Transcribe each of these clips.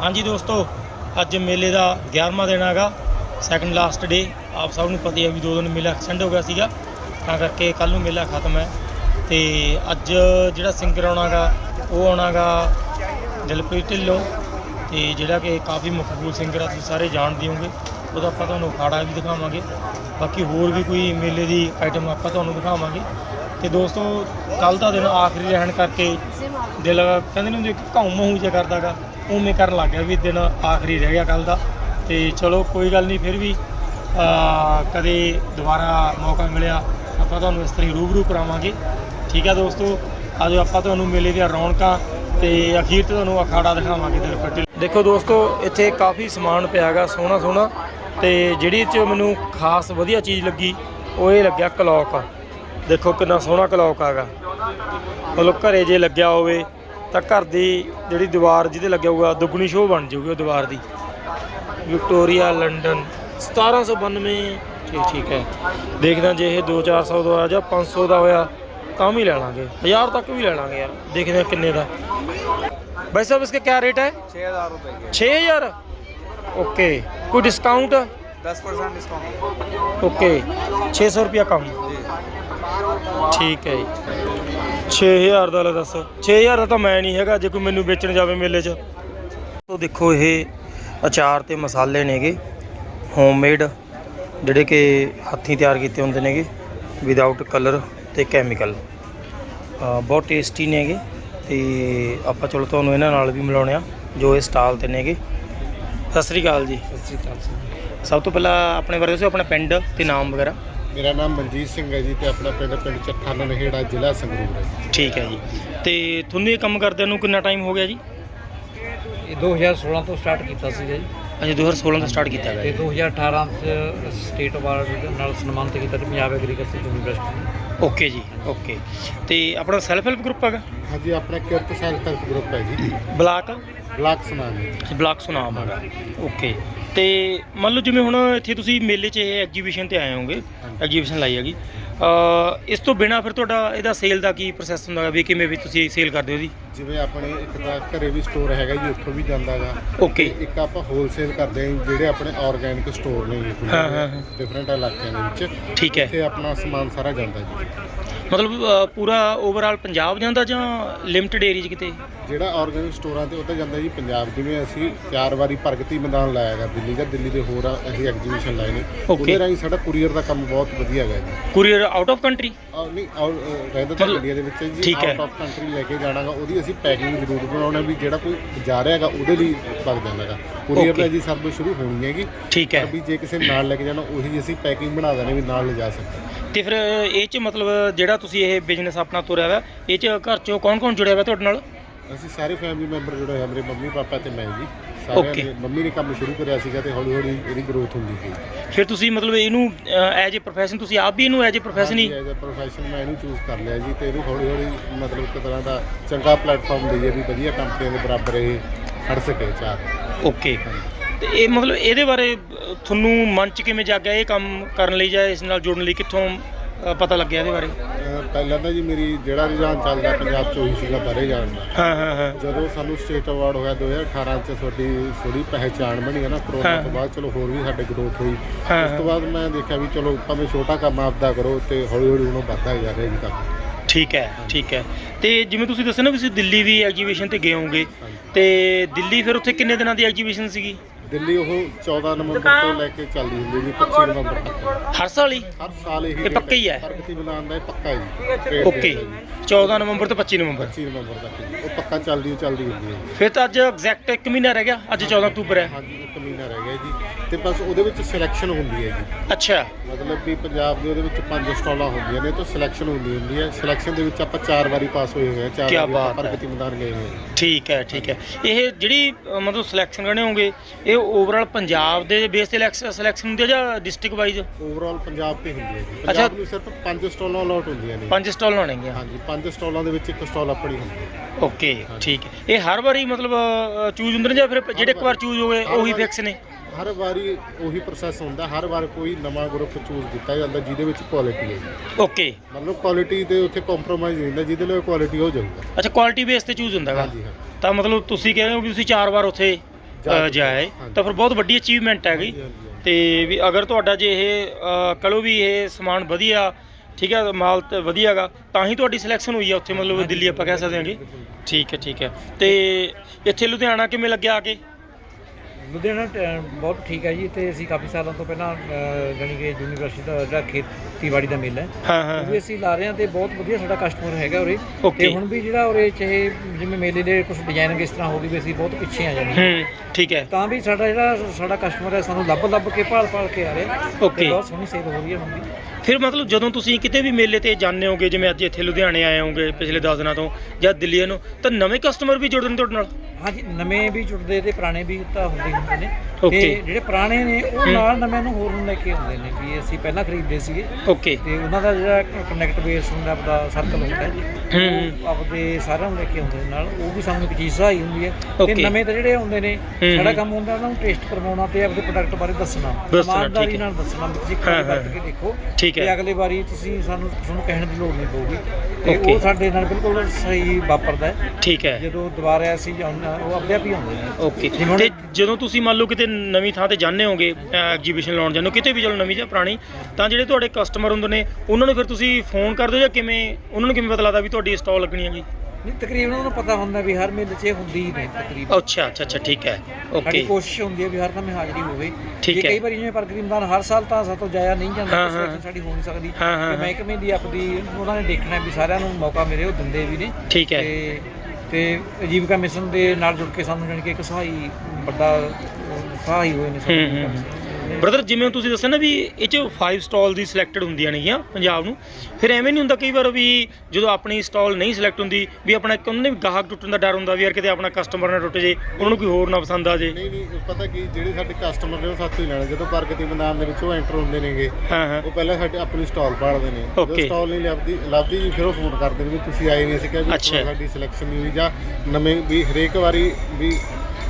ਹਾਂਜੀ ਦੋਸਤੋ, ਅੱਜ ਮੇਲੇ ਦਾ 11ਵਾਂ ਦਿਨ ਹੈਗਾ। ਸੈਕੰਡ ਲਾਸਟ ਡੇ ਆਪ ਸਭ ਨੂੰ ਪਤਾ ਹੀ ਹੈ ਵੀ ਦੋ ਦਿਨ ਮੇਲਾ ਐਕਸਟੈਂਡ ਹੋ ਗਿਆ ਸੀਗਾ। ਤਾਂ ਕਰਕੇ ਕੱਲ ਨੂੰ ਮੇਲਾ ਖਤਮ ਹੈ। ਤੇ ਅੱਜ ਜਿਹੜਾ ਸਿੰਗਰ ਆਉਣਾਗਾ ਉਹ ਆਉਣਾਗਾ ਦਿਲਪ੍ਰੀਤ ਢਿੱਲੋਂ। ਤੇ ਜਿਹੜਾ ਕਿ ਕਾਫੀ ਮਕਬੂਲ ਸਿੰਗਰ ਆ, ਤੁਸੀਂ ਸਾਰੇ ਜਾਣਦੇ ਹੋਗੇ ਉਹਦਾ ਆਪਾਂ ਤੁਹਾਨੂੰ ਅਖਾੜਾ ਵੀ ਦਿਖਾਵਾਂਗੇ। ਬਾਕੀ ਹੋਰ ਵੀ ਕੋਈ ਮੇਲੇ ਦੀ ਆਈਟਮ ਆਪਾਂ ਤੁਹਾਨੂੰ ਦਿਖਾਵਾਂਗੇ। ਤੇ ਦੋਸਤੋ ਕੱਲ ਦਾ ਦਿਨ ਆਖਰੀ ਰਹਿਣ ਕਰਕੇ ਦਿਲ ਕਹਿੰਦੇ ਨੇ ਹੁੰਦੇ ਘਾਉ ਮਹੂ ਜਿਹਾ ਕਰਦਾਗਾ। ਉਵੇਂ ਕਰਨ ਲੱਗ ਗਿਆ ਵੀ ਦਿਨ ਆਖਰੀ ਰਹਿ ਗਿਆ ਕੱਲ ਦਾ। ਤੇ ਚਲੋ ਕੋਈ ਗੱਲ ਨਹੀਂ, ਫਿਰ ਵੀ ਕਦੇ ਦੁਬਾਰਾ ਮੌਕਾ ਮਿਲਿਆ, ਆਪਾਂ ਤੁਹਾਨੂੰ ਇਸ ਤਰ੍ਹਾਂ ਹੀ ਰੂਬਰੂ ਕਰਾਵਾਂਗੇ। ਠੀਕ ਹੈ ਦੋਸਤੋ ਆਜੋ ਆਪਾਂ ਤੁਹਾਨੂੰ ਮੇਲੇ ਦੀਆਂ ਰੌਣਕਾਂ ਤੇ ਅਖੀਰ ਤੇ ਤੁਹਾਨੂੰ ਅਖਾੜਾ ਦਿਖਾਵਾਂਗੇ ਦਿਲਪੱਟੀ ਦੇਖੋ ਦੋਸਤੋ, ਇੱਥੇ ਕਾਫੀ ਸਮਾਨ ਪਿਆ ਹੈਗਾ, ਸੋਹਣਾ ਸੋਹਣਾ। ਤੇ ਜਿਹੜੀ ਇਹ 'ਚ ਮੈਨੂੰ ਖਾਸ ਵਧੀਆ ਚੀਜ਼ ਲੱਗੀ, ਉਹ ਇਹ ਲੱਗਿਆ ਕਲੌਕ। ਦੇਖੋ ਕਿੰਨਾ ਸੋਹਣਾ ਕਲੌਕ ਹੈਗਾ। ਮਤਲਬ ਘਰੇ ਜੇ ਲੱਗਿਆ ਹੋਵੇ ਤਾਂ ਘਰ ਦੀ ਜਿਹੜੀ ਦੀਵਾਰ ਜਿਹਦੇ ਲੱਗਿਆ ਹੋਊਗਾ ਦੁੱਗਣੀ ਸ਼ੋਅ ਬਣ ਜਾਊਗੀ ਉਹ ਦੀਵਾਰ ਦੀ। ਵਿਕਟੋਰੀਆ ਲੰਡਨ 1792 ਠੀਕ ਠੀਕ ਹੈ। ਦੇਖਦਾ ਜੇ ਇਹ 2-400 ਦਾ ਆ ਜਾਂ 500 ਦਾ ਹੋਇਆ ਤਾਂ ਵੀ ਲੈ ਲਾਂਗੇ। 1000 ਤੱਕ ਵੀ ਲੈ ਲਾਂਗੇ ਯਾਰ। ਦੇਖਦੇ ਆ ਕਿੰਨੇ ਦਾ। ਬਾਈ ਸਾਹਿਬ इसका ਕਿਆ ਰੇਟ ਹੈ? छः हज़ार रुपये छः हज़ार ओके कोई डिस्काउंट दस परसेंट डिस्काउंट ओके छः सौ रुपया 6000 ਦਾ ਲੈ ਦੱਸ। 6000 ਦਾ ਤਾਂ ਮੈਂ ਨਹੀਂ ਹੈਗਾ ਜੇ ਕੋਈ ਮੈਨੂੰ ਵੇਚਣ ਜਾਵੇ ਮੇਲੇ 'ਚ। ਤੋ ਦੇਖੋ ਇਹ ਅਚਾਰ ਤੇ ਮਸਾਲੇ ਨੇਗੇ ਹੋਮਮੇਡ ਜਿਹੜੇ ਕਿ ਹੱਥੀਂ ਤਿਆਰ ਕੀਤੇ ਹੁੰਦੇ ਨੇਗੇ ਵਿਦਆਊਟ ਕਲਰ ਤੇ ਕੈਮੀਕਲ ਬਹੁਤ ਟੇਸਟੀ ਨੇਗੇ ਤੇ ਆਪਾਂ ਚਲੋ ਤੁਹਾਨੂੰ ਇਹਨਾਂ ਨਾਲ ਵੀ ਮਿਲਾਉਣੇ ਆ ਜੋ ਇਹ ਸਟਾਲ ਤੇ ਨੇਗੇ। ਸਤਿ ਸ੍ਰੀ ਅਕਾਲ ਜੀ। ਸਭ ਤੋਂ ਪਹਿਲਾਂ ਆਪਣੇ ਬਾਰੇ ਦੱਸੋ ਆਪਣਾ ਪਿੰਡ ਤੇ ਨਾਮ ਵਗੈਰਾ। ਮੇਰਾ ਨਾਮ ਮਨਜੀਤ ਸਿੰਘ ਹੈ ਜੀ ਤੇ ਆਪਣਾ ਪਿੰਡ ਪਿੰਡ ਚੱਠਾ ਨਹੇੜਾ ਜ਼ਿਲ੍ਹਾ ਸੰਗਰੂਰ ਹੈ ਜੀ। ਠੀਕ ਹੈ ਜੀ। ਤੇ ਤੁਹਾਨੂੰ ਇਹ ਕੰਮ ਕਰਦਿਆਂ ਨੂੰ ਕਿੰਨਾ ਟਾਈਮ ਹੋ ਗਿਆ ਜੀ? ਇਹ 2016 ਤੋਂ ਸਟਾਰਟ ਕੀਤਾ ਸੀ ਜੀ। ਅਜੇ 2016 ਤੋਂ ਸਟਾਰਟ ਕੀਤਾ ਤੇ ਹੈ 2018 ਚ ਸਟੇਟ ਅਵਾਰਡ ਨਾਲ ਸਨਮਾਨਿਤ ਕੀਤਾ ਤੇ ਪੰਜਾਬ ਐਗਰੀਕਲਚਰ ਯੂਨੀਵਰਸਿਟੀ ਓਕੇ ਜੀ ਓਕੇ ਤੇ ਆਪਣਾ ਸੈਲਫ ਹੈਲਪ ਗਰੁੱਪ ਹੈਗਾ? ਹਾਂਜੀ ਆਪਣਾ ਕਿਰਤ ਸੈਲਫ ਹੈਲਪ ਗਰੁੱਪ ਹੈ ਜੀ। ਬਲਾਕ? ਬਲਾਕ ਸੁਨਾਮ ਹੈ ਜੀ। ਬਲਾਕ ਸੁਨਾਮ ਹੈਗਾ। ਓਕੇ ਤੇ ਮੰਨ ਲਓ ਜਿਵੇਂ ਹੁਣ ਇੱਥੇ ਤੁਸੀਂ ਮੇਲੇ 'ਚ ਇਹ ਐਗਜੀਬਿਸ਼ਨ ਤੇ ਆਏ ਹੋਗੇ ਐਗਜੀਬਿਸ਼ਨ ਲਾਈ ਹੈਗੀ। ਇਸ ਤੋਂ ਬਿਨਾ ਫਿਰ ਤੁਹਾਡਾ ਇਹਦਾ ਸੇਲ ਦਾ ਕੀ ਪ੍ਰੋਸੈਸ ਹੁੰਦਾ ਹੈ ਵੀ ਕਿਵੇਂ ਵੀ ਤੁਸੀਂ ਸੇਲ ਕਰਦੇ ਹੋ ਜੀ? ਜਿਵੇਂ ਆਪਣੇ ਇੱਕ ਤਾਂ ਘਰੇ ਵੀ ਸਟੋਰ ਹੈਗਾ ਜੀ ਉੱਥੋਂ ਵੀ ਜਾਂਦਾ ਗਾ। ਓਕੇ ਇੱਕ ਆਪਾਂ ਹੋਲਸੇਲ ਕਰਦੇ ਹਾਂ ਜਿਹੜੇ ਆਪਣੇ ਆਰਗੈਨਿਕ ਸਟੋਰ ਨੇ ਜੀ ਹਾਂ, ਹਾਂ, ਹਾਂ। ਡਿਫਰੈਂਟ ਇਲਾਕਿਆਂ ਦੇ ਵਿੱਚ। ਠੀਕ ਹੈ। ਇੱਥੇ ਆਪਣਾ ਸਮਾਨ ਸਾਰਾ ਜਾਂਦਾ ਜੀ। ਮਤਲਬ ਅ, ਪੂਰਾ ਓਵਰਆਲ ਪੰਜਾਬ ਜਾਂਦਾ ਜਾਂ ਲਿਮਟਿਡ ਏਰੀਆ 'ਚ ਕਿਤੇ? ਜਿਹੜਾ ਆਰਗੈਨਿਕ ਸਟੋਰਾਂ ਤੇ ਉਹ ਤਾਂ ਜਾਂਦਾ ਜੀ ਪੰਜਾਬ। ਜਿਵੇਂ ਅਸੀਂ ਚਾਰ ਵਾਰੀ ਪ੍ਰਗਤੀ ਮੈਦਾਨ ਲਾਇਆ ਹੈਗਾ ਦਿੱਲੀ ਦਾ। ਦਿੱਲੀ ਦੇ ਹੋਰ ਆ- ਅਸੀਂ ਐਗਜੀਬਿਸ਼ਨ ਲਾਏ ਨੇ। Okay. ਉਹਦੇ ਰਾਹੀਂ ਸਾਡਾ ਕੁਰੀਅਰ ਦਾ ਕੰਮ ਬਹੁਤ ਵਧੀਆ ਹੈਗਾ ਜੀ। ਕੁਰੀਅਰ ਆਊਟ ਆਫ ਕੰਟਰੀ ਆ ਨਹੀਂ ਆਊ- ਅ, ਰਹਿੰਦਾ ਤਾਂ ਮਤਲਬ- ਇੰਡੀਆ ਦੇ ਵਿੱਚ ਹੈ ਜੀ ਠੀਕ ਹੈ। ਆਊਟ ਆਫ ਕੰਟਰੀ ਲੈ ਕੇ ਜਾਣਾਗਾ ਉਹਦੀ ਅਸੀਂ ਪੈਕਿੰਗ ਜ਼ਰੂਰ ਬਣਾਉਣਾ ਵੀ ਜਿਹੜਾ ਕੋਈ ਜਾ ਰਿਹਾ ਹੈਗਾ ਉਹਦੇ ਲਈ ਵਗ ਜਾਂਦਾਗਾ ਕੁਰੀਅਰ Okay. ਦਾ ਜੀ ਸਰਵਿਸ ਸ਼ੁਰੂ ਹੋਣੀ ਹੈਗੀ ਠੀਕ ਹੈ। ਪਰ ਵੀ ਜੇ ਕਿਸੇ ਨੇ ਨਾਲ ਲੈ ਕੇ ਜਾਣਾ ਉਹੀ ਜੀ ਅਸੀਂ ਪੈਕਿੰਗ ਬਣਾ ਦੇਣੀ ਵੀ ਨਾਲ ਲਿਜਾ ਸਕਦੇ ਤੇ ਫਿਰ ਇਹ 'ਚ ਮਤਲਬ ਜਿਹੜਾ ਤੁਸੀਂ ਇਹ ਬਿਜ਼ਨਸ ਆਪਣਾ ਤੋਰਿਆ ਵਾ ਇਹ 'ਚ ਘਰ 'ਚੋਂ ਕੌਣ-ਕੌਣ ਜੁੜਿਆ ਵਾ ਤੁਹਾਡੇ ਨਾਲ? ਅਸੀਂ ਸਾਰੇ ਫੈਮਿਲੀ ਮੈਂਬਰ ਜਿਹੜੇ ਆ, ਮੇਰੇ ਮੰਮੀ ਪਾਪਾ ਤੇ ਮੈਂ ਜੀ Okay. ਨੇ ਮੰਮੀ ਨੇ ਕੰਮ ਸ਼ੁਰੂ ਕਰਿਆ ਸੀਗਾ ਤੇ ਹੌਲੀ ਹੌਲੀ ਇਹਦੀ ਗਰੋਥ ਹੁੰਦੀ ਗਈ। ਫਿਰ ਤੁਸੀਂ ਮਤਲਬ ਇਹਨੂੰ ਐਜ਼ ਅ ਪ੍ਰੋਫੈਸ਼ਨ ਤੁਸੀਂ ਆਪ ਵੀ ਇਹਨੂੰ ਐਜ਼ ਅ ਪ੍ਰੋਫੈਸ਼ਨ ਹੀ ਐਜ਼ ਅ ਪ੍ਰੋਫੈਸ਼ਨ ਮੈਂ ਇਹਨੂੰ ਚੂਜ਼ ਕਰ ਲਿਆ ਜੀ ਤੇ ਇਹਨੂੰ ਹੌਲੀ ਹੌਲੀ ਮਤਲਬ ਇੱਕ ਤਰ੍ਹਾਂ ਦਾ ਚੰਗਾ ਪਲੇਟਫਾਰਮ ਦਈਏ ਵੀ ਵਧੀਆ ਕੰਪਨੀਆਂ ਦੇ ਬਰਾਬਰ ਇਹ ਖੜ ਸਕੇ ਚਾਰ। ਓਕੇ ਤੇ ਇਹ ਮਤਲਬ ਇਹਦੇ ਬਾਰੇ ਅ, ਤੁਹਾਨੂੰ ਮਨ 'ਚ ਕਿਵੇਂ ਜਾਗਿਆ ਇਹ ਕੰਮ ਕਰਨ ਲਈ ਜਾਂ ਇਸ ਨਾਲ ਜੁੜਨ ਲਈ ਕਿੱਥੋਂ ਅ, ਪਤਾ ਲੱਗਿਆ ਇਹਦੇ ਬਾਰੇ? ਅਹ ਪਹਿਲਾਂ ਤਾਂ ਜੀ ਮੇਰੀ ਜਿਹੜਾ ਰੁਝਾਨ ਚੱਲਦਾ ਪੰਜਾਬ ਚ ਉਹੀ ਸੀਗਾ ਬਾਹਰੇ ਜਾਣ ਦਾ। ਹਾਂ ਹਾਂ ਹਾਂ। ਜਦੋਂ ਸਾਨੂੰ ਸਟੇਟ ਅਵਾਰਡ ਹੋਇਆ 2018 ਚ ਤੁਹਾਡੀ ਥੋੜੀ ਪਹਿਚਾਣ ਬਣੀ ਹੈ ਨਾ ਕਰੋਨਾ ਹਾਂ। ਤੋਂ ਬਾਅਦ ਚਲੋ ਹੋਰ ਵੀ ਸਾਡੇ ਗਰੋਥ ਹੋਈ। ਹਾਂ, ਉਸ ਤੋਂ ਬਾਅਦ ਮੈਂ ਦੇਖਿਆ ਵੀ ਚਲੋ ਭਾਵੇਂ ਛੋਟਾ ਕੰਮ ਆਪਦਾ ਕਰੋ ਤੇ ਹੌਲੀ ਹੌਲੀ ਉਹਨੂੰ ਵੱਧਦਾ ਜਾ ਰਿਹਾ ਜੀ ਕੰਮ। ਠੀਕ ਹੈ ਠੀਕ ਹੈ। ਤੇ ਜਿਵੇਂ ਤੁਸੀਂ ਦੱਸਿਆ ਨਾ ਵੀ ਤੁਸੀਂ ਦਿੱਲੀ ਵੀ ਐਗਜੀਬਿਸ਼ਨ ਤੇ ਗਏ ਹੋਗੇ। ਤੇ ਦਿੱਲੀ ਫਿਰ ਉੱਥੇ ਕਿੰਨੇ ਦਿਨਾਂ ਦੀ ਐਗਜੀਬਿਸ਼ਨ ਸੀਗੀ? ਦਿੱਲੀ ਉਹ 14 ਨਵੰਬਰ ਤੋਂ ਲੈ ਕੇ ਚੱਲਦੀ ਹੁੰਦੀ ਜੀ 25 ਨਵੰਬਰ ਤੱਕ। ਹਰ ਸਾਲ ਹੀ? ਹਰ ਸਾਲ ਇਹੀ ਇਹ ਪੱਕਾ ਹੀ। ਹੈ? ਪ੍ਰਗਤੀ ਮੈਦਾਨ ਦਾ ਇਹ ਪੱਕਾ ਹੈ। ਜੀ ਓਕੇ। day ਦਾ ਜੀ। 14 ਨਵੰਬਰ ਤੋਂ 25 ਨਵੰਬਰ। 25 ਨਵੰਬਰ ਤੱਕ। ਜੀ। ਉਹ ਪੱਕਾ ਚੱਲਦੀ ਓ ਚੱਲਦੀ ਹੁੰਦੀ ਹੈ। ਜੀ। ਫਿਰ ਤਾਂ ਅੱਜ ਐਗਜ਼ੈਕਟ 1 ਮਹੀਨਾ ਰਹਿ ਗਿਆ ਅੱਜ 14 ਅਕਤੂਬਰ ਹੈ। ਹਾਂਜੀ ਇੱਕ ਮਹੀਨਾ ਰਹਿ ਗਿਆ ਜੀ। ਤੇ ਬਸ ਉਹਦੇ ਵਿੱਚ ਸਿਲੈਕਸ਼ਨ ਹੁੰਦੀ ਹੈ ਜੀ। ਅੱਛਾ। ਮਤਲਬ ਵੀ ਪੰਜਾਬ ਦੇ ਉਹਦੇ ਵਿੱਚ ਪੰਜ ਸਟਾਲਾਂ ਹੁੰਦੀਆਂ ਨੇ ਤਾਂ ਸਿਲੈਕਸ਼ਨ ਹੁੰਦੀ ਹੁੰਦੀ ਹੈ। ਸਿਲੈਕਸ਼ਨ ਦੇ ਵਿੱਚ ਆਪਾਂ ਚਾਰ ਵਾਰੀ ਪਾਸ ਹੋਏ ਹੋਏ ਆ ਚਾਰ ਕਿਆ ਵਾਰੀ ਆਪਾਂ ਬਾਤ ਹੈ। ਪ੍ਰਗਤੀ ਮੈਦਾਨ ਗਏ ਹੋਏ ਹਾਂ ਠੀਕ ਹੈ ਠੀਕ ਹੈ। ਇਹ ਜਿਹੜੀ ਅ, ਮਤਲਬ ਸਿਲੈਕਸ਼ਨ ਕਰਨੇ ਹੋਗੇ ਇਹ ਓਵਰਆਲ ਪੰਜਾਬ ਦੇ ਬੇਸ ਤੇ ਸਿਲੈਕਸ਼ਨ ਹੁੰਦੀ ਹੈ ਜਾਂ ਡਿਸਟ੍ਰਿਕਟ ਵਾਈਜ਼ ਓਵਰਆਲ ਪੰਜਾਬ ਤੇ ਹੁੰਦੀ ਹੈ ਜੀ। ਅੱਛਾ। ਪੰਜਾਬ ਨੂੰ ਸਿਰਫ ਪੰਜ ਸਟਾਲਾਂ ਅਲਾਟ ਹੁੰਦੀਆਂ ਨੇ। ਪੰਜ ਸਟਾਲ ਲਾਉਣਗੇ ਹਾਂਜੀ ਪੰਜ ਸਟਾਲਾਂ ਦੇ ਵਿੱਚ ਇੱਕ ਸਟਾਲ ਆਪਣੀ ਹੁੰਦੀ ਹੈ। ਓਕੇ ਠੀਕ ਹੈ। ਇਹ ਹਰ ਵਾਰੀ ਮਤਲਬ ਚੂਜ਼ ਹੁੰਦੇ ਨੇ ਜਾਂ ਫਿਰ ਜਿਹੜੇ ਇੱਕ ਵਾਰ ਚੂਜ਼ ਹੋ ਗਏ ਉਹੀ ਫਿਕਸ ਨੇ? ਹਰ ਵਾਰੀ ਉਹੀ ਪ੍ਰੋਸੈਸ ਹੁੰਦਾ। ਹਰ ਵਾਰ ਕੋਈ ਨਵਾਂ ਗਰੁੱਪ ਚੂਜ਼ ਕੀਤਾ ਜਾਂਦਾ ਜਿਹਦੇ ਵਿੱਚ ਕੁਆਲਿਟੀ ਹੈ। ਓਕੇ ਮਤਲਬ ਕੁਆਲਿਟੀ ਤੇ ਉੱਥੇ ਕੰਪਰੋਮਾਈਜ਼ ਨਹੀਂ ਹੁੰਦਾ ਜਿਹਦੇ ਲਈ ਕੁਆਲਿਟੀ ਹੋ ਜਾਊਗਾ। ਅੱਛਾ ਕੁਆਲਿਟੀ ਬੇਸ ਤੇ ਚੂਜ਼ ਹੁੰਦਾ ਹੈਗਾ ਹਾਂਜੀ ਹਾਂ। ਤਾਂ ਮਤਲਬ ਤੁਸੀਂ ਕਹਿੰਦੇ ਹੋ ਵੀ ਤੁਸੀਂ ਚਾਰ ਵਾਰ ਉੱਥੇ ਜਾਏ। ਤਾਂ ਫਿਰ ਬਹੁਤ ਵੱਡੀ ਅਚੀਵਮੈਂਟ ਹੈਗੀ। ਤੇ ਵੀ ਅਗਰ ਤੁਹਾਡਾ ਜੇ ਇਹ ਅ, ਕਹੋ ਵੀ ਇਹ ਸਮਾਨ ਵਧੀਆ ਠੀਕ ਹੈ ਮਾਲ ਤੇ ਵਧੀਆਗਾ ਤਾਂ ਹੀ ਤੁਹਾਡੀ ਸਿਲੈਕਸ਼ਨ ਹੋਈ ਹੈ ਉੱਥੇ ਮਤਲਬ ਦਿੱਲੀ ਆਪਾਂ ਕਹਿ ਸਕਦੇ ਹਾਂਗੇ ਠੀਕ ਹੈ ਠੀਕ ਹੈ। ਤੇ ਇੱਥੇ ਲੁਧਿਆਣਾ ਕਿਵੇਂ ਲੱਗਿਆ ਆ ਕੇ? ਲੁਧਿਆਣਾ ਟ- ਬਹੁਤ ਠੀਕ ਹੈ ਜੀ ਤੇ ਅਸੀਂ ਕਾਫੀ ਸਾਲਾਂ ਤੋਂ ਪਹਿਲਾਂ ਅਹ, ਜਾਣੀ ਕਿ ਯੂਨੀਵਰਸਿਟੀ ਦਾ ਜਿਹੜਾ ਖੇਤੀਬਾੜੀ ਦਾ ਮੇਲਾ ਹੈ। ਹਾਂ ਹਾਂ ਉਹ ਵੀ ਅਸੀਂ ਲਾ ਰਹੇ ਹਾਂ ਤੇ ਬਹੁਤ ਵਧੀਆ ਸਾਡਾ ਕਸਟਮਰ ਹੈਗਾ ਉਰੇ। Okay. ਤੇ ਹੁਣ ਵੀ ਜਿਹੜਾ ਉਰੇ ਚਾਹੇ ਜਿਵੇਂ ਮੇਲੇ ਦੇ ਕੁਝ ਡਿਜ਼ਾਈਨ ਇਸ ਤਰ੍ਹਾਂ ਹੋ ਗਈ ਵੀ ਅਸੀਂ ਬਹੁਤ ਪਿੱਛੇ ਆ ਜਾਂਦੇ ਹਾਂ। ਹੂੰ ਠੀਕ ਹੈ। ਤਾਂ ਵੀ ਸਾਡਾ ਜਿਹੜਾ ਸਾਡਾ ਕਸਟਮਰ ਹੈ ਸਾਨੂੰ ਲੱਭ ਲੱਭ ਕੇ ਭਾਲ ਭਾਲ ਕੇ ਆ ਰਿਹਾ। Okay. ਤੇ ਬਹੁਤ ਸੋਹਣੀ ਸੇਲ ਹੋ ਰਹੀ ਹੈ ਹੁਣ ਵੀ। ਫਿਰ ਮਤਲਬ ਜਦੋਂ ਤੁਸੀਂ ਕਿਤੇ ਵੀ ਮੇਲੇ ਤੇ ਜਾਂਦੇ ਹੋਗੇ ਜਿਵੇਂ ਅੱਜ ਇੱਥੇ ਲੁਧਿਆਣੇ ਆਏ ਹੋਗੇ ਪਿਛਲੇ 10 ਦਿਨਾਂ ਤੋਂ ਜਾਂ ਦਿੱਲੀ ਨੂੰ ਤਾਂ ਨਵੇਂ ਕਸਟਮਰ ਵੀ ਜੁੜਦੇ ਨੇ ਤੁਹਾਡੇ ਨਾਲ? ਹਾਂਜੀ ਨਵੇਂ ਵੀ ਜੁੜਦੇ ਤੇ ਪੁਰਾਣੇ ਵੀ ਤਾਂ ਹੁੰਦੇ ਹੀ ਹੁੰਦੇ ਨੇ Okay. ਤੇ ਜਿਹੜੇ ਪੁਰਾਣੇ ਨੇ ਉਹ। ਨਾਲ ਨਵੇਂ ਨੂੰ ਹੋਰ ਨੂੰ ਲੈ ਕੇ ਆਉਂਦੇ ਨੇ ਵੀ ਅਸੀਂ ਪਹਿਲਾਂ ਖਰੀਦਦੇ ਸੀਗੇ ਓਕੇ ਤੇ ਉਹਨਾਂ ਦਾ ਜਿਹੜਾ ਕਨੈਕਟ ਬੇਸ ਹੁੰਦਾ ਆਪਦਾ ਸਰਕਲ ਹੁੰਦਾ ਹੈ ਹੂੰ। ਉਹ ਆਪਦੇ ਸਾਰਿਆਂ ਨੂੰ ਲੈ ਕੇ ਆਉਂਦੇ ਨੇ ਨਾਲ ਉਹ ਵੀ ਸਾਨੂੰ ਇੱਕ ਚੀਜ਼ ਸਹਾਈ ਹੁੰਦੀ ਹੈ ਤੇ Okay. ਨਵੇਂ ਤਾਂ ਜਿਹੜੇ ਆਉਂਦੇ ਨੇ ਹੂੰ, ਸਾਡਾ। ਕੰਮ ਹੁੰਦਾ ਉਹਨਾਂ ਨੂੰ ਟੇਸਟ ਕਰਵਾਉਣਾ ਤੇ ਆਪਦੇ ਪ੍ਰੋਡਕਟ ਬਾਰੇ ਦੱਸਣਾ ਦੱਸਣਾ, ਇਮਾਨਦਾਰੀ ਹੈ। ਨਾਲ ਦੱਸਣਾ ਵੀ ਤੁਸੀਂ ਹਾਂ, ਹਾਂ। ਕੇ ਦੇਖੋ ਠੀਕ ਹੈ। ਤੇ ਅਗਲੇ ਵਾਰੀ ਤੁਸੀਂ ਸਾਨੂੰ ਤੁਹਾਨੂੰ ਕਹਿਣ ਦੀ ਲੋੜ ਨਹੀਂ ਪਊਗੀ ਤੇ Okay. ਉਹ ਸਾਡੇ ਨਾਲ ਬਿਲਕੁਲ ਸਹੀ ਵਾਪਰਦਾ ਹੈ ਠੀਕ ਹੈ ਜਦੋਂ ਦੁਬਾਰਾ ਅਸੀਂ ਜਾਂਦੇ ਹਾਂ, ਉਹ ਆਪਦੇ ਆਪ ਹੀ ਆਉਂਦੇ ਨੇ। ਓਕੇ ਜਿਵੇਂ ਤੇ ਜਦੋਂ ਤੁਸੀਂ ਮੰਨ ਲਓ ਕਿਤੇ ਨਵੀਂ ਥਾਂ ਤੇ ਜਾਂਦੇ ਹੋਗੇ ਐਗਜੀਬਿਸ਼ਨ ਲਾਉਣ ਜਾਂਦੇ ਹੋ ਕਿਤੇ ਵੀ ਚਲੋ ਨਵੀਂ ਜਾਂ ਪੁਰਾਣੀ ਤਾਂ ਜਿਹੜੇ ਤੁਹਾਡੇ ਕਸਟਮਰ ਹੁੰਦੇ ਨੇ ਉਹਨਾਂ ਨੂੰ ਫਿਰ ਤੁਸੀਂ ਫੋਨ ਕਰਦੇ ਹੋ ਜਾਂ ਕਿਵੇਂ ਉਹਨਾਂ ਨੂੰ ਕਿਵੇਂ ਪਤਾ ਲੱਗਦਾ ਵੀ ਤੁਹਾਡੀ ਸਟਾਲ ਲੱਗਣੀ ਹੈਗੀ ਨਹੀਂ ਤਕਰੀਬਨ ਉਹਨਾਂ ਨੂੰ ਪਤਾ ਹੁੰਦਾ ਵੀ ਹਰ ਮੇਲੇ 'ਚ ਇਹ ਹੁੰਦੀ ਹੀ ਨੇ ਤਕਰੀਬਨ। ਅੱਛਾ ਅੱਛਾ ਅੱਛਾ ਠੀਕ ਹੈ। ਸਾਡੀ ਓਕੇ ਕੋਸ਼ਿਸ਼ ਹੁੰਦੀ ਹੈ ਵੀ ਹਰ ਸਮੇਂ ਹਾਜ਼ਰੀ ਹੋਵੇ। ਠੀਕ ਜੇ ਹੈ। ਕਈ ਵਾਰੀ ਜਿਵੇਂ ਪ੍ਰਗਰੀਮਦਾਨ ਹਰ ਸਾਲ ਤਾਂ ਸਾਤੋਂ ਜਾਇਆ ਨਹੀਂ ਜਾਂਦਾ ਹਾਂ, ਇਸ ਹਾਂ। ਕਰਕੇ ਸਾਡੀ ਹੋ ਨਹੀਂ ਸਕਦੀ। ਹਾਂ, ਹਾਂ, ਤੇ ਹਾਂ। ਮਹਿਕਮੇ ਦੀ ਆਪਦੀ ਉਹਨਾਂ ਨੇ ਦੇਖਣਾ ਵੀ ਸਾਰਿਆਂ ਨੂੰ ਮੌਕਾ ਮਿਲੇ ਉਹ ਦਿੰਦੇ ਵੀ ਨੇ। ਠੀਕ ਹੈ। ਤੇ ਤੇ ਅਜੀਵਿਕਾ ਮਿਸ਼ਨ ਦੇ ਨਾਲ ਜੁੜ ਕੇ ਸਾਨੂੰ ਜਾਣੀ ਕਿ ਇੱਕ ਸਹਾਈ ਵੱਡਾ ਸਹਾਈ ਹੋਏ ਨੇ ਹੂੰ। ਬ੍ਰਦਰ ਜਿਵੇਂ ਤੁਸੀਂ ਦੱਸਿਆ ਨਾ ਵੀ ਇਹ ਚ 5 ਸਟਾਲ ਦੀ ਸਿਲੈਕਟਡ ਹੁੰਦੀਆਂ ਨੇਗੀਆਂ ਪੰਜਾਬ ਨੂੰ ਫਿਰ ਐਵੇਂ ਨਹੀਂ ਹੁੰਦਾ ਕਈ ਵਾਰ ਵੀ ਜਦੋਂ ਆਪਣੀ ਸਟਾਲ ਨਹੀਂ ਸਿਲੈਕਟ ਹੁੰਦੀ ਵੀ ਆਪਣਾ ਇੱਕ ਉਹਨਾਂ ਨੇ ਵੀ ਗਾਹਕ ਟੁੱਟਣ ਦਾ ਡਰ ਹੁੰਦਾ ਵੀ ਯਾਰ ਕਿਤੇ ਆਪਣਾ ਕਸਟਮਰ ਨਾ ਟੁੱਟ ਜੇ ਉਹਨਾਂ ਨੂੰ ਕੋਈ ਹੋਰ ਨਾ ਪਸੰਦ ਆ ਜੇ ਨਹੀਂ ਨਹੀਂ ਪਤਾ ਕੀ ਜਿਹੜੇ ਸਾਡੇ ਕਸਟਮਰ ਨੇ ਉਹ ਸਾਥੋਂ ਹੀ ਲੈਣਾ ਜਦੋਂ ਪ੍ਰਗਤੀ ਮੈਦਾਨ ਦੇ ਵਿੱਚ ਉਹ ਐਂਟਰ ਹੁੰਦੇ ਨੇਗੇ ਹਾਂ ਹਾਂ ਉਹ ਪਹਿਲਾਂ ਸਾਡੇ ਆਪਣੀ ਸਟਾਲ ਪਾੜਦੇ ਨੇ. ਜਦੋਂ ਸਟਾਲ ਨਹੀਂ ਲੱਭਦੀ ਲੱਭਦੀ ਜੀ ਫਿਰ ਉਹ ਫੋਨ ਕਰਦੇ ਨੇ ਵੀ ਤੁਸੀਂ ਆਏ ਨਹੀਂ ਅਸੀਂ ਕਿਹਾ ਵੀ। ਸਾਡੀ ਸਿਲੈਕਸ਼ਨ ਨਹੀਂ ਹੋਈ ਜਾਂ ਨਵੇਂ ਵੀ ਹਰੇਕ ਵਾਰੀ ਵੀ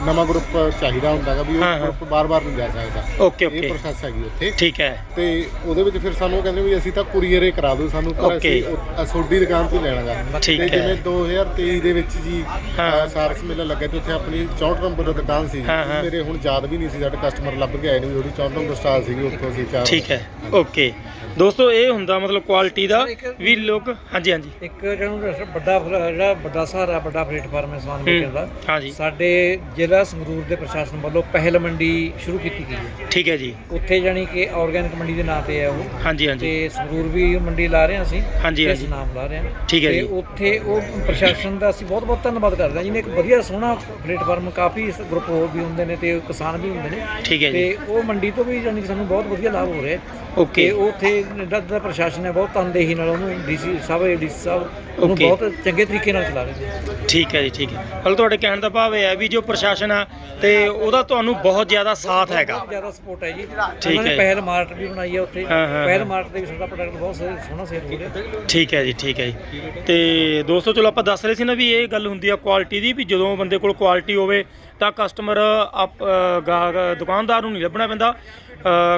ਨਵਾਂ ਗਰੁੱਪ ਚਾਹੀਦਾ ਹੁੰਦਾਗਾ ਵੀ ਹਾਂ, ਉਹ ਹਾਂ। ਗਰੁੱਪ ਬਾਰ-ਬਾਰ ਨਹੀਂ ਜਾ ਸਕਦਾ ਓਕੇ ਇਹ ਓਕੇ ਪ੍ਰੋਸੈਸ ਹੈਗੀ ਉੱਥੇ ਠੀਕ ਹੈ ਤੇ ਉਹਦੇ ਵਿੱਚ ਫਿਰ ਸਾਨੂੰ ਉਹ ਕਹਿੰਦੇ ਵੀ ਅਸੀਂ ਤਾਂ ਕੁਰੀਅਰ ਕਰਾ ਦਿਓ ਸਾਨੂੰ ਪਰ ਅਸੀਂ. ਉਹ- ਦੁਕਾਨ ਤੋਂ ਹੀ ਲੈਣਾਗਾ ਠੀਕ ਹੈ। ਜਿਵੇਂ 2023 ਦੇ ਵਿੱਚ ਜੀ ਹਾਂ। ਅ, ਸਾਰਸ ਮੇਲਾ ਲੱਗਾ ਤੇ ਉੱਥੇ ਆਪਣੀ 64 ਨੰਬਰ ਦੀ ਦੁਕਾਨ ਸੀ ਹਾਂ, ਹਾਂ। ਮੇਰੇ ਹੁਣ ਯਾਦ ਵੀ ਨਹੀਂ ਸੀ ਸਾਡੇ ਕਸਟਮਰ ਲੱਭ ਕੇ ਆਏ ਨੇ ਵੀ ਉਹਦੀ 64 ਨੰਬਰ ਸਟਾਲ ਸੀਗੀ ਉੱਥੋਂ ਅਸੀਂ ਚਾਰ ਠੀਕ ਹੈ ਓਕੇ ਦੋਸਤੋ ਇਹ ਹੁੰਦਾ ਮਤਲਬ ਕੁਆਲਿਟੀ ਦਾ ਵੀ ਲੋਕ ਹਾਂਜੀ ਹਾਂਜੀ। ਇੱਕ ਜਿਹੜਾ ਵੱਡਾ ਜਿਹੜਾ ਵੱਡਾ ਸਹਾਰਾ ਵੱਡਾ ਪਲੇਟਫਾਰਮ ਹੈ ਸਮਾਨ ਵੇਚਣ ਦਾ। ਹਾਂਜੀ। ਸਾਡੇ ਜ਼ਿਲ੍ਹਾ ਸੰਗਰੂਰ ਦੇ ਪ੍ਰਸ਼ਾਸਨ ਵੱਲੋਂ ਪਹਿਲ ਮੰਡੀ ਸ਼ੁਰੂ ਕੀਤੀ ਗਈ ਹੈ। ਠੀਕ ਹੈ ਜੀ। ਉੱਥੇ ਜਾਣੀ ਕਿ ਆਰਗੈਨਿਕ ਮੰਡੀ ਦੇ ਨਾਂ ਤੇ ਹੈ ਉਹ। ਹਾਂਜੀ ਹਾਂਜੀ। ਤੇ ਸੰਗਰੂਰ ਵੀ ਮੰਡੀ ਲਾ ਰਹੇ ਹਾਂ ਅਸੀਂ। ਹਾਂਜੀ, ਇਸ ਹਾਂਜੀ। ਨਾਮ ਲਾ ਰਹੇ ਹਾਂ। ਠੀਕ ਹੈ ਤੇ ਜੀ। ਉੱਥੇ ਉਹ ਪ੍ਰਸ਼ਾਸਨ ਦਾ ਅਸੀਂ ਬਹੁਤ ਬਹੁਤ ਧੰਨਵਾਦ ਕਰਦੇ ਹਾਂ। ਜਿਹਨੇ ਇੱਕ ਵਧੀਆ ਸੋਹਣਾ ਪਲੇਟਫਾਰਮ ਕਾਫੀ ਗਰੁੱਪ ਹੋਰ ਵੀ ਹੁੰਦੇ ਨੇ ਤੇ ਕਿਸਾਨ ਵੀ ਹੁੰਦੇ ਨੇ। ਠੀਕ ਹੈ ਜੀ। ਤੇ ਉਹ ਮੰਡੀ ਤੋਂ ਵੀ ਜਾਣੀ ਕਿ ਸਾਨੂੰ ਬਹੁਤ ਵਧੀਆ ਲਾਭ ਹੋ ਰਿਹਾ ਓਕੇ। ਉੱਥੇ ਜਿਹੜਾ ਦਾ ਪ੍ਰਸ਼ਾਸਨ ਹੈ ਬਹੁਤ ਤਨਦੇਹੀ ਨਾਲ ਉਹਨੂੰ ਡੀਸੀ ਸਾਹਿਬ ਡੀਸੀ ਸਾਹਿਬ ਉਹਨੂੰ Okay. ਬਹੁਤ ਚੰਗੇ ਤਰੀਕੇ ਨਾਲ ਚਲਾ ਰਹੇ ਨੇ। ਠੀਕ ਹੈ ਜੀ ਠੀਕ ਹੈ। ਮਤਲਬ ਤੁਹਾਡੇ ਕਹਿਣ ਦਾ ਭਾਵ ਇਹ ਹੈ ਵੀ ਜੋ ਪ੍ਰਸ਼ਾਸਨ ਆ ਤੇ ਉਹਦਾ ਤੁਹਾਨੂੰ ਬਹੁਤ ਜ਼ਿਆਦਾ ਸਾਥ ਹੈਗਾ। ਬਹੁਤ ਜ਼ਿਆਦਾ ਸਪੋਰਟ ਹੈ ਜੀ। ਠੀਕ ਉਹਨਾਂ ਨੇ ਹੈ। ਪਹਿਲ ਮਾਰਟ ਵੀ ਬਣਾਈ ਹੈ ਉੱਥੇ। ਹਾਂ, ਹਾਂ, ਪਹਿਲ ਹਾਂ। ਮਾਰਟ ਤੇ ਵੀ ਸਾਡਾ ਪ੍ਰੋਡਕਟ ਬਹੁਤ ਸੋਹਣਾ ਸੋਹਣਾ ਸੇਲ ਹੋ ਰਿਹਾ। ਠੀਕ ਹੈ ਜੀ ਠੀਕ ਹੈ ਜੀ। ਤੇ ਦੋਸਤੋ ਚਲੋ ਆਪਾਂ ਦੱਸ ਰਹੇ ਸੀ ਨਾ ਵੀ ਇਹ ਗੱਲ ਹੁੰਦੀ ਆ ਕੁਆਲਿਟੀ ਦੀ ਵੀ ਜਦੋਂ ਬੰਦੇ ਕੋਲ ਕੁਆਲਿਟੀ ਹੋਵੇ ਤਾਂ ਕਸਟਮਰ ਆਪ ਅ, ਗਾਹਕ ਦੁਕਾਨਦਾਰ ਨੂੰ ਨਹੀਂ ਲੱਭਣਾ ਪੈਂਦਾ।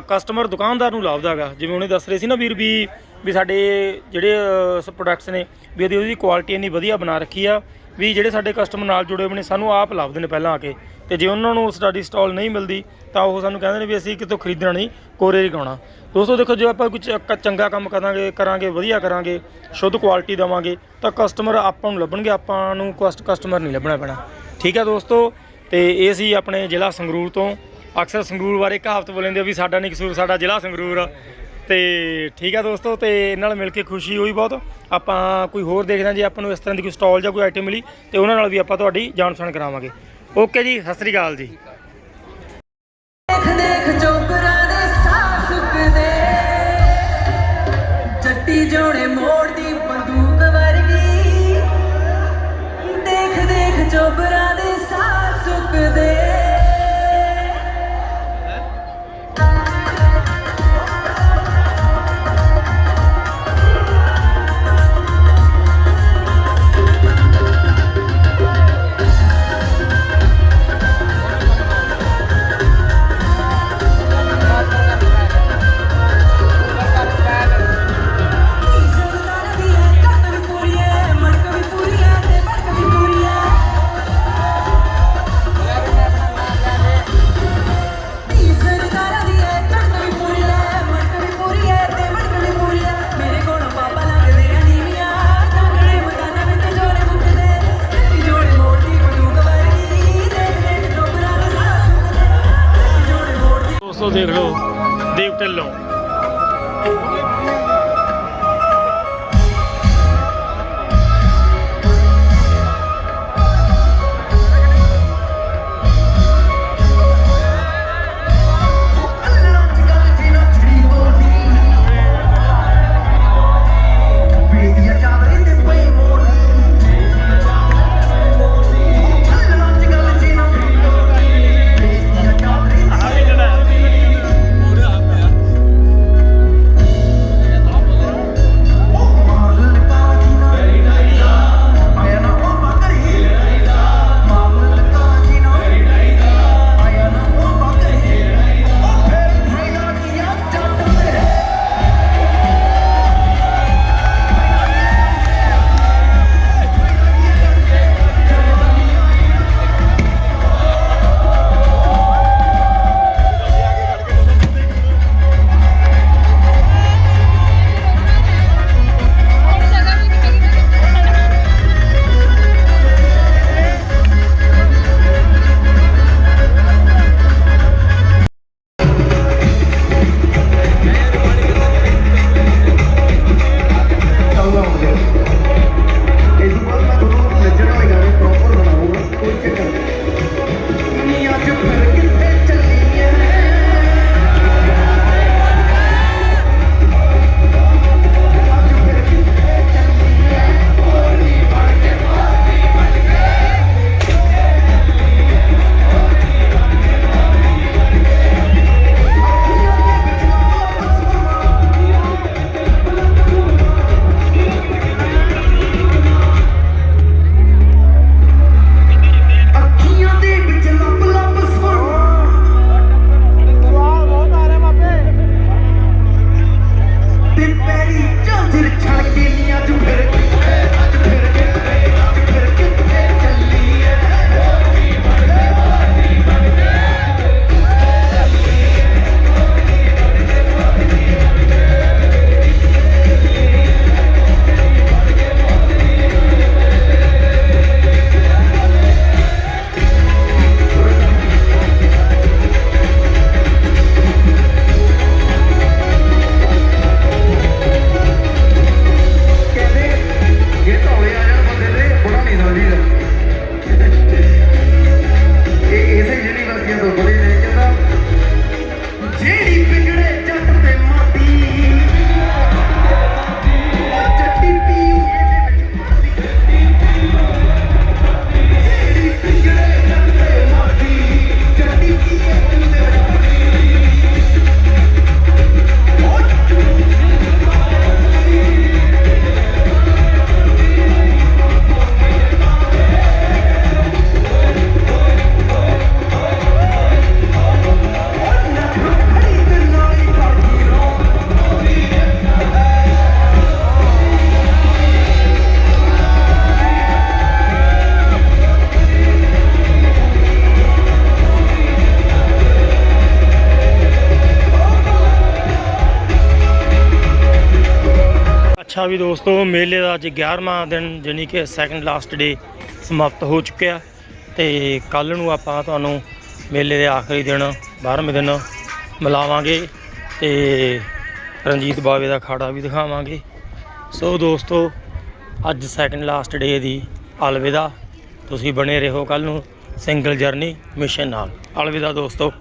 ਕਸਟਮਰ ਦੁਕਾਨਦਾਰ ਨੂੰ ਲੱਭਦਾ ਹੈਗਾ ਜਿਵੇਂ ਉਹਨੇ ਦੱਸ ਰਹੇ ਸੀ ਨਾ ਵੀਰ ਵੀ ਵੀ ਸਾਡੇ ਜਿਹੜੇ ਪ੍ਰੋਡਕਟਸ ਨੇ, ਵੀ ਉਹਦੀ ਉਹਦੀ ਕੁਆਲਿਟੀ ਇੰਨੀ ਵਧੀਆ ਬਣਾ ਰੱਖੀ ਆ, ਵੀ ਜਿਹੜੇ ਸਾਡੇ ਕਸਟਮਰ ਨਾਲ ਜੁੜੇ ਹੋਏ ਨੇ, ਸਾਨੂੰ ਆਪ ਲੱਭਦੇ ਨੇ ਪਹਿਲਾਂ ਆ ਕੇ। ਤੇ ਜੇ ਉਹਨਾਂ ਨੂੰ ਸਟੱਡੀ ਸਟਾਲ ਨਹੀਂ ਮਿਲਦੀ, ਤਾਂ ਉਹ ਸਾਨੂੰ ਕਹਿੰਦੇ ਨੇ ਵੀ ਅਸੀਂ ਕਿਤੋਂ ਖਰੀਦਣਾ ਨਹੀਂ ਕੋਰੇ ਹੀ ਦੋਸਤੋ ਦੇਖੋ, ਜੇ ਆਪਾਂ ਕੁਝ ਚੰਗਾ ਕੰਮ ਕਰਾਂਗੇ ਕਰਾਂਗੇ, ਵਧੀਆ ਕਰਾਂਗੇ, ਸ਼ੁੱਧ ਕੁਆਲਿਟੀ ਦੇਵਾਂਗੇ, ਤਾਂ ਕਸਟਮਰ ਆਪਾਂ ਨੂੰ ਲੱਭਣਗੇ, ਆਪਾਂ ਨੂੰ ਕਸਟ ਕਸਟਮਰ ਨਹੀਂ ਲੱਭਣਾ ਪੈਣਾ। ਠੀਕ ਹੈ ਦੋਸਤੋ? ਤੇ ਇਹ ਸੀ ਆਪਣੇ ਜ਼ਿਲ੍ਹਾ ਸੰਗਰੂਰ ਤੋਂ। ਅਕਸਰ ਸੰਗਰੂਰ ਬਾਰੇ ਕਹਾਵਤ ਬੋਲਦੇ ਆ ਵੀ ਸਾਡਾ ਨਹੀਂ ਕਸੂਰ, ਸਾਡਾ ਜ਼ਿਲ੍ਹਾ ਸੰਗਰੂਰ ਆ। ਤੇ ਠੀਕ ਆ ਦੋਸਤੋ, ਤੇ ਇਹਨਾਂ ਨਾਲ ਮਿਲ ਕੇ ਖੁਸ਼ੀ ਹੋਈ ਬਹੁਤ। ਆਪਾਂ ਕੋਈ ਹੋਰ ਦੇਖਦੇ ਹਾਂ ਜੇ, ਆਪਾਂ ਨੂੰ ਇਸ ਤਰ੍ਹਾਂ ਦੀ ਕੋਈ ਸਟਾਲ ਜਾਂ ਕੋਈ ਆਈਟਮ ਮਿਲੀ, ਤੇ ਉਹਨਾਂ ਨਾਲ ਵੀ ਆਪਾਂ ਤੁਹਾਡੀ ਜਾਣ ਪਛਾਣ ਕਰਾਵਾਂਗੇ। ਓਕੇ ਜੀ, ਸਤਿ ਸ੍ਰੀ ਅਕਾਲ ਜੀ। ਦੇਖ ਦੇਖ ਚੋਬਰਾਂ ਦੇ ਸਾਹ ਸੁੱਕਦੇ। ਜੱਟੀ ਜੋੜੇ ਮੋੜਦੀ ਬੰਦੂਕ ਵਰਗੀ। ਦੇਖ ਦੇਖ ਚੋਬਰਾਂ ਦੋਸਤੋ ਦੇਖ ਲਓ ਦੇਵ ਢਿੱਲੋਂ ਅੱਛਾ ਵੀ ਦੋਸਤੋ, ਮੇਲੇ ਦਾ ਅੱਜ 11ਵਾਂ ਦਿਨ, ਜਾਣੀ ਕਿ ਸੈਕੰਡ ਲਾਸਟ ਡੇ ਸਮਾਪਤ ਹੋ ਚੁੱਕਿਆ ਤੇ ਕੱਲ ਨੂੰ ਆਪਾਂ ਤੁਹਾਨੂੰ ਮੇਲੇ ਦੇ ਆਖਰੀ ਦਿਨ 12ਵੇਂ ਦਿਨ ਮਿਲਾਵਾਂਗੇ ਤੇ ਰਣਜੀਤ ਬਾਵੇ ਦਾ ਖਾੜਾ ਵੀ ਦਿਖਾਵਾਂਗੇ। ਸੋ ਦੋਸਤੋ, ਅੱਜ ਸੈਕੰਡ ਲਾਸਟ ਡੇ ਦੀ ਅਲਵਿਦਾ। ਤੁਸੀਂ ਬਣੇ ਰਹੋ ਕੱਲ ਨੂੰ ਸਿੰਗਲ ਜਰਨੀ ਮਿਸ਼ਨ ਨਾਲ। ਅਲਵਿਦਾ ਦੋਸਤੋ।